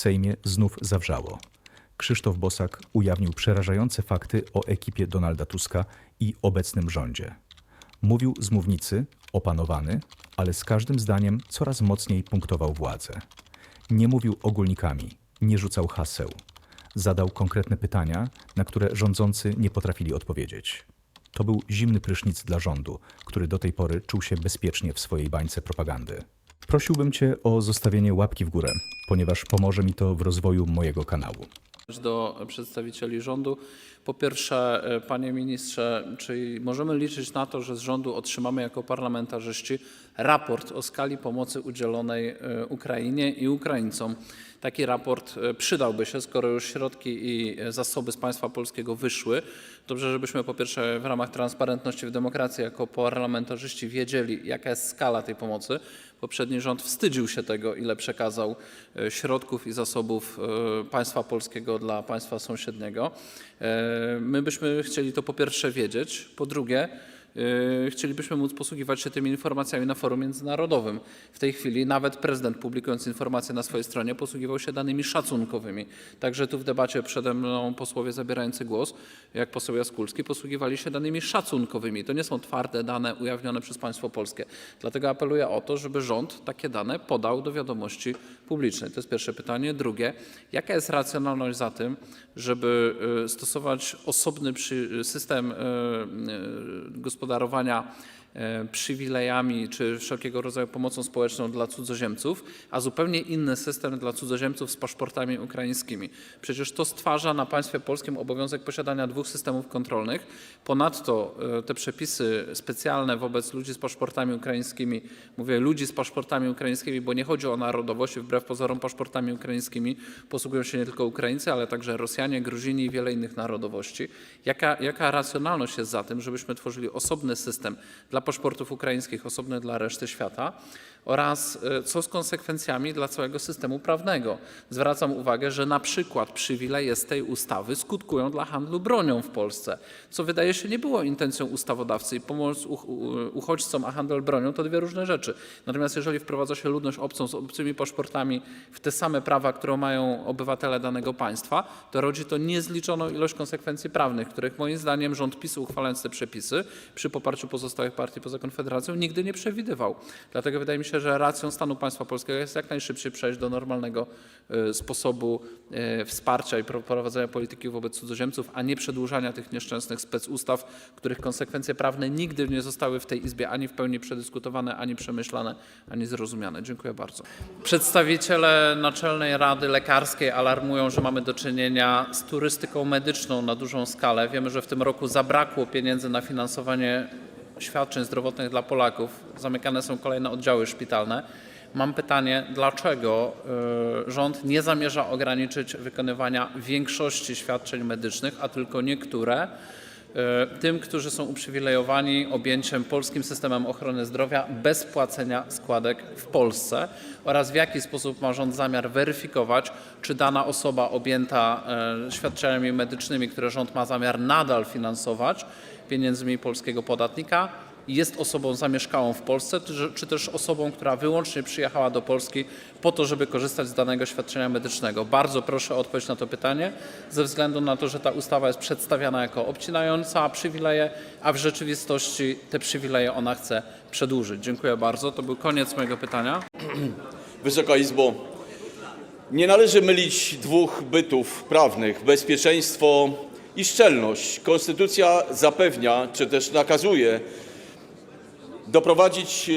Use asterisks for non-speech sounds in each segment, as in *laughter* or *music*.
Sejmie znów zawrzało. Krzysztof Bosak ujawnił przerażające fakty o ekipie Donalda Tuska i obecnym rządzie. Mówił z mównicy, opanowany, ale z każdym zdaniem coraz mocniej punktował władzę. Nie mówił ogólnikami, nie rzucał haseł. Zadał konkretne pytania, na które rządzący nie potrafili odpowiedzieć. To był zimny prysznic dla rządu, który do tej pory czuł się bezpiecznie w swojej bańce propagandy. Prosiłbym Cię o zostawienie łapki w górę, ponieważ pomoże mi to w rozwoju mojego kanału. do przedstawicieli rządu. Po pierwsze, e, panie ministrze, czy możemy liczyć na to, że z rządu otrzymamy jako parlamentarzyści raport o skali pomocy udzielonej e, Ukrainie i Ukraińcom? Taki raport e, przydałby się, skoro już środki i zasoby z państwa polskiego wyszły. Dobrze, żebyśmy po pierwsze w ramach transparentności w demokracji jako parlamentarzyści wiedzieli, jaka jest skala tej pomocy. Poprzedni rząd wstydził się tego, ile przekazał środków i zasobów państwa polskiego dla państwa sąsiedniego. My byśmy chcieli to po pierwsze wiedzieć, po drugie chcielibyśmy móc posługiwać się tymi informacjami na forum międzynarodowym. W tej chwili nawet prezydent publikując informacje na swojej stronie posługiwał się danymi szacunkowymi. Także tu w debacie przede mną posłowie zabierający głos, jak poseł Jaskulski, posługiwali się danymi szacunkowymi. To nie są twarde dane ujawnione przez państwo polskie. Dlatego apeluję o to, żeby rząd takie dane podał do wiadomości publicznej. To jest pierwsze pytanie. Drugie, jaka jest racjonalność za tym, żeby y, stosować osobny system y, y, gospodarowania przywilejami czy wszelkiego rodzaju pomocą społeczną dla cudzoziemców, a zupełnie inny system dla cudzoziemców z paszportami ukraińskimi. Przecież to stwarza na państwie polskim obowiązek posiadania dwóch systemów kontrolnych. Ponadto e, te przepisy specjalne wobec ludzi z paszportami ukraińskimi, mówię ludzi z paszportami ukraińskimi, bo nie chodzi o narodowość, wbrew pozorom paszportami ukraińskimi posługują się nie tylko Ukraińcy, ale także Rosjanie, Gruzini i wiele innych narodowości. Jaka, jaka racjonalność jest za tym, żebyśmy tworzyli osobny system dla paszportów ukraińskich, osobny dla reszty świata oraz e, co z konsekwencjami dla całego systemu prawnego. Zwracam uwagę, że na przykład przywileje z tej ustawy skutkują dla handlu bronią w Polsce, co wydaje się nie było intencją ustawodawcy i pomoc uchodźcom, a handel bronią to dwie różne rzeczy. Natomiast jeżeli wprowadza się ludność obcą z obcymi paszportami w te same prawa, które mają obywatele danego państwa, to rodzi to niezliczoną ilość konsekwencji prawnych, których moim zdaniem rząd PiSu uchwalając te przepisy przy poparciu pozostałych partii poza Konfederacją nigdy nie przewidywał. Dlatego wydaje mi się, że racją stanu państwa polskiego jest jak najszybciej przejść do normalnego e, sposobu e, wsparcia i pro- prowadzenia polityki wobec cudzoziemców, a nie przedłużania tych nieszczęsnych specustaw, których konsekwencje prawne nigdy nie zostały w tej Izbie ani w pełni przedyskutowane, ani przemyślane, ani zrozumiane. Dziękuję bardzo. Przedstawiciele Naczelnej Rady Lekarskiej alarmują, że mamy do czynienia z turystyką medyczną na dużą skalę. Wiemy, że w tym roku zabrakło pieniędzy na finansowanie świadczeń zdrowotnych dla Polaków. Zamykane są kolejne oddziały szpitalne. Mam pytanie, dlaczego y, rząd nie zamierza ograniczyć wykonywania większości świadczeń medycznych, a tylko niektóre, tym, którzy są uprzywilejowani objęciem polskim systemem ochrony zdrowia bez płacenia składek w Polsce oraz w jaki sposób ma rząd zamiar weryfikować, czy dana osoba objęta y, świadczeniami medycznymi, które rząd ma zamiar nadal finansować pieniędzmi polskiego podatnika, jest osobą zamieszkałą w Polsce, czy- też osobą, która wyłącznie przyjechała do Polski po to, żeby korzystać z danego świadczenia medycznego. Bardzo proszę o odpowiedź na to pytanie, ze względu na to, że ta ustawa jest przedstawiana jako obcinająca przywileje, a w rzeczywistości te przywileje ona chce przedłużyć. Dziękuję bardzo. To był koniec mojego pytania. *clears throat* Wysoka Izbo, nie należy mylić dwóch bytów prawnych bezpieczeństwo i szczelność. Konstytucja zapewnia, czy też nakazuje doprowadzić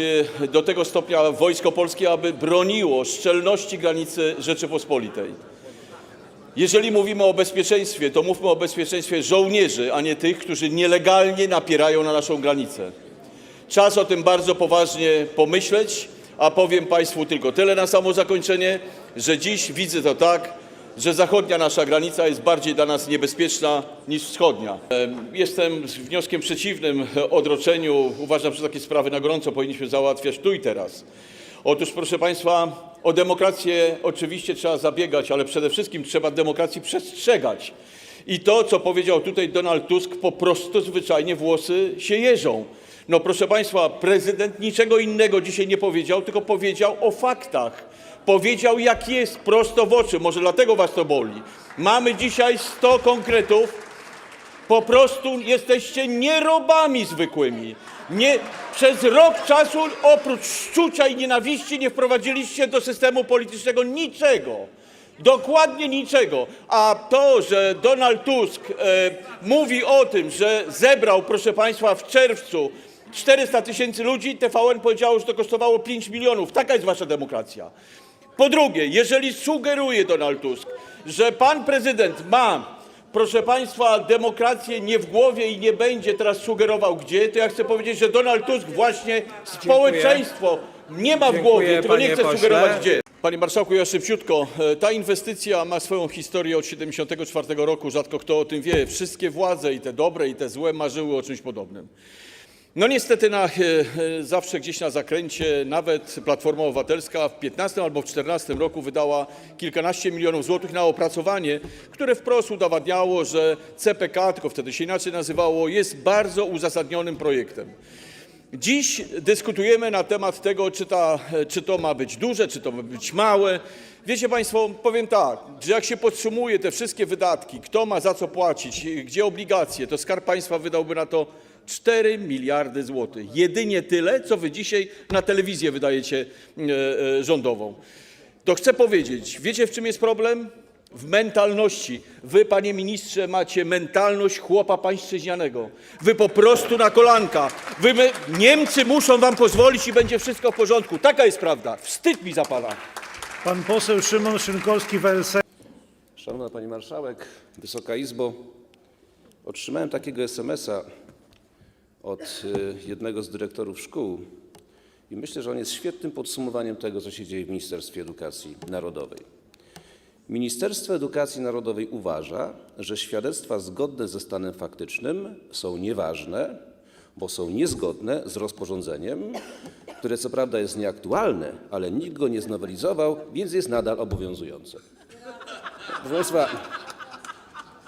e, do tego stopnia wojsko polskie, aby broniło szczelności granicy Rzeczypospolitej. Jeżeli mówimy o bezpieczeństwie, to mówmy o bezpieczeństwie żołnierzy, a nie tych, którzy nielegalnie napierają na naszą granicę. Czas o tym bardzo poważnie pomyśleć, a powiem Państwu tylko tyle na samo zakończenie, że dziś widzę to tak, że zachodnia nasza granica jest bardziej dla nas niebezpieczna niż wschodnia. Em, Jestem z wnioskiem przeciwnym odroczeniu. Uważam, że takie sprawy na gorąco powinniśmy załatwiać tu i teraz. Otóż, proszę Państwa, o demokrację oczywiście trzeba zabiegać, ale przede wszystkim trzeba demokracji przestrzegać. I to, co powiedział tutaj Donald Tusk, po prostu zwyczajnie włosy się jeżą. No proszę Państwa, prezydent niczego innego dzisiaj nie powiedział, tylko powiedział o faktach. Powiedział jak jest, prosto w oczy. Może dlatego was to boli. Mamy dzisiaj 100 konkretów. Po prostu jesteście nierobami zwykłymi. Nie, przez rok czasu oprócz szczucia i nienawiści nie wprowadziliście do systemu politycznego niczego. Dokładnie niczego. A to, że Donald Tusk e, mówi o tym, że zebrał, proszę Państwa, w czerwcu 400 tysięcy ludzi, TVN powiedziało, że to kosztowało 5 milionów. Taka jest Wasza demokracja. Po drugie, jeżeli sugeruje Donald Tusk, że pan prezydent ma, proszę państwa, demokrację nie w głowie i nie będzie teraz sugerował gdzie, to ja chcę powiedzieć, że Donald Tusk właśnie społeczeństwo nie ma w Dziękuję, głowie, tylko nie panie chce pośle. sugerować gdzie. Panie marszałku, ja szybciutko. E, Ta inwestycja ma swoją historię od 74 roku. Rzadko kto o tym wie. Wszystkie władze, i te dobre, i te złe, marzyły o czymś podobnym. No niestety e, e, zawsze gdzieś na zakręcie nawet Platforma Obywatelska w 15 albo w 14 roku wydała kilkanaście milionów złotych na opracowanie, które wprost udowadniało, że CPK, tylko wtedy się inaczej nazywało, jest bardzo uzasadnionym projektem. Dziś dyskutujemy na temat tego, czy, ta, czy to ma być duże, czy to ma być małe. Wiecie Państwo, powiem tak, że jak się podsumuje te wszystkie wydatki, kto ma za co płacić, gdzie obligacje, to Skarb Państwa wydałby na to 4 miliardy złotych. Jedynie tyle, co Wy dzisiaj na telewizję wydajecie e, e, rządową. To chcę powiedzieć, wiecie w czym jest problem? W mentalności. Wy, panie ministrze, macie mentalność chłopa pańszczyźnianego. Wy po prostu na kolanka. Wy, my, Niemcy muszą wam pozwolić i będzie wszystko w porządku. Taka jest prawda. Wstyd mi za pana. Pan poseł Szymon Szynkowski, WLS. Szanowna Pani Marszałek, Wysoka Izbo, otrzymałem takiego SMS-a od y, jednego z dyrektorów szkół i myślę, że on jest świetnym podsumowaniem tego, co się dzieje w Ministerstwie Edukacji Narodowej. Ministerstwo Edukacji Narodowej uważa, że świadectwa zgodne ze stanem faktycznym są nieważne, bo są niezgodne z rozporządzeniem, które co prawda jest nieaktualne, ale nikt go nie znowelizował, więc jest nadal obowiązujące. Proszę Państwa,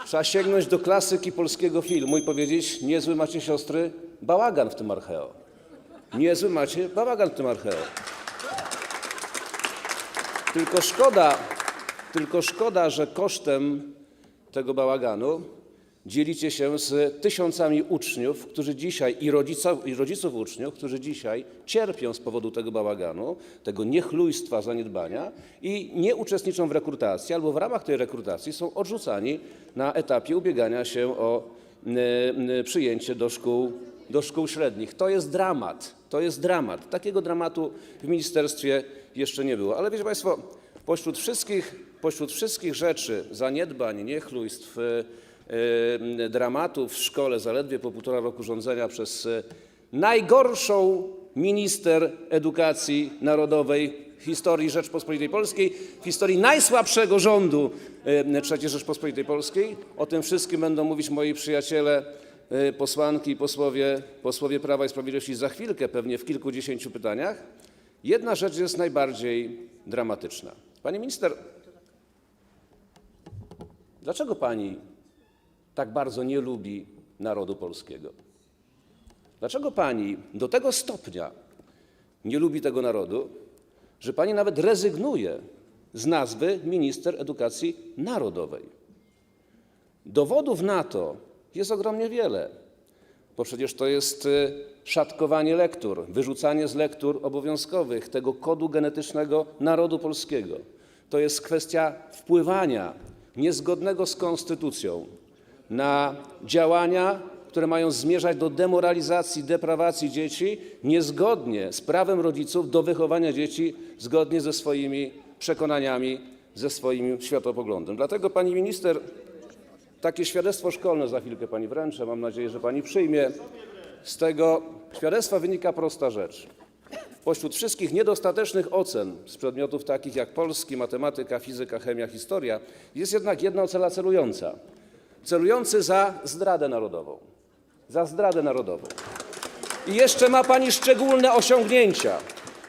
trzeba sięgnąć do klasyki polskiego filmu i powiedzieć, niezły macie siostry bałagan w tym archeo. Niezły macie bałagan w tym archeo. Tylko szkoda, tylko szkoda, że kosztem tego bałaganu dzielicie się z tysiącami uczniów, którzy dzisiaj i rodziców, i rodziców uczniów, którzy dzisiaj cierpią z powodu tego bałaganu, tego niechlujstwa, zaniedbania i nie uczestniczą w rekrutacji albo w ramach tej rekrutacji są odrzucani na etapie ubiegania się o y, y, przyjęcie do szkół, do szkół średnich. To jest dramat. To jest dramat. Takiego dramatu w ministerstwie jeszcze nie było. Ale wiecie Państwo, pośród wszystkich, pośród wszystkich rzeczy, zaniedbań, niechlujstw, y, dramatów w szkole, zaledwie po półtora roku rządzenia przez y, najgorszą minister edukacji narodowej w historii Rzeczpospolitej Polskiej, w historii najsłabszego rządu y, III Rzeczpospolitej Polskiej. O tym wszystkim będą mówić moi przyjaciele, posłanki i posłowie, posłowie Prawa i Sprawiedliwości za chwilkę, pewnie w kilkudziesięciu pytaniach. Jedna rzecz jest najbardziej dramatyczna. Pani minister, dlaczego pani tak bardzo nie lubi narodu polskiego? Dlaczego pani do tego stopnia nie lubi tego narodu, że pani nawet rezygnuje z nazwy minister edukacji narodowej? Dowodów na to jest ogromnie wiele, bo przecież to jest y, szatkowanie lektur, wyrzucanie z lektur obowiązkowych tego kodu genetycznego narodu polskiego. To jest kwestia wpływania niezgodnego z konstytucją na działania, które mają zmierzać do demoralizacji, deprawacji dzieci, niezgodnie z prawem rodziców do wychowania dzieci zgodnie ze swoimi przekonaniami, ze swoim światopoglądem. Dlatego pani minister, takie świadectwo szkolne za chwilkę pani wręczę, mam nadzieję, że pani przyjmie. Z tego świadectwa wynika prosta rzecz. Pośród wszystkich niedostatecznych ocen z przedmiotów takich jak polski, matematyka, fizyka, chemia, historia jest jednak jedna ocena celująca. Celujący za zdradę narodową. Za zdradę narodową. I jeszcze ma pani szczególne osiągnięcia.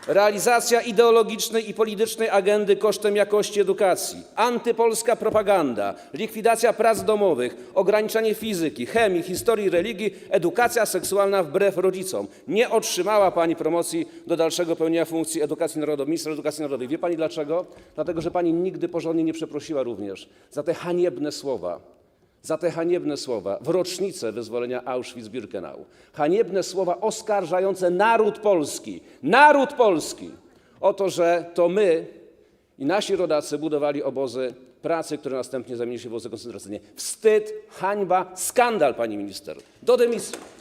Realizacja ideologicznej i politycznej agendy kosztem jakości edukacji, antypolska propaganda, likwidacja prac domowych, ograniczanie fizyki, chemii, historii, religii, edukacja seksualna wbrew rodzicom. Nie otrzymała Pani promocji do dalszego pełnienia funkcji edukacji narodowej, ministra edukacji narodowej. Wie Pani dlaczego? Dlatego, że Pani nigdy porządnie nie przeprosiła również za te haniebne słowa, za te haniebne słowa w rocznicę wyzwolenia Auschwitz-Birkenau. Haniebne słowa oskarżające naród polski, naród polski o to, że to my i nasi rodacy budowali obozy pracy, które następnie zamienili się w obozy koncentracyjne. Wstyd, hańba, skandal, pani minister. Do dymisji.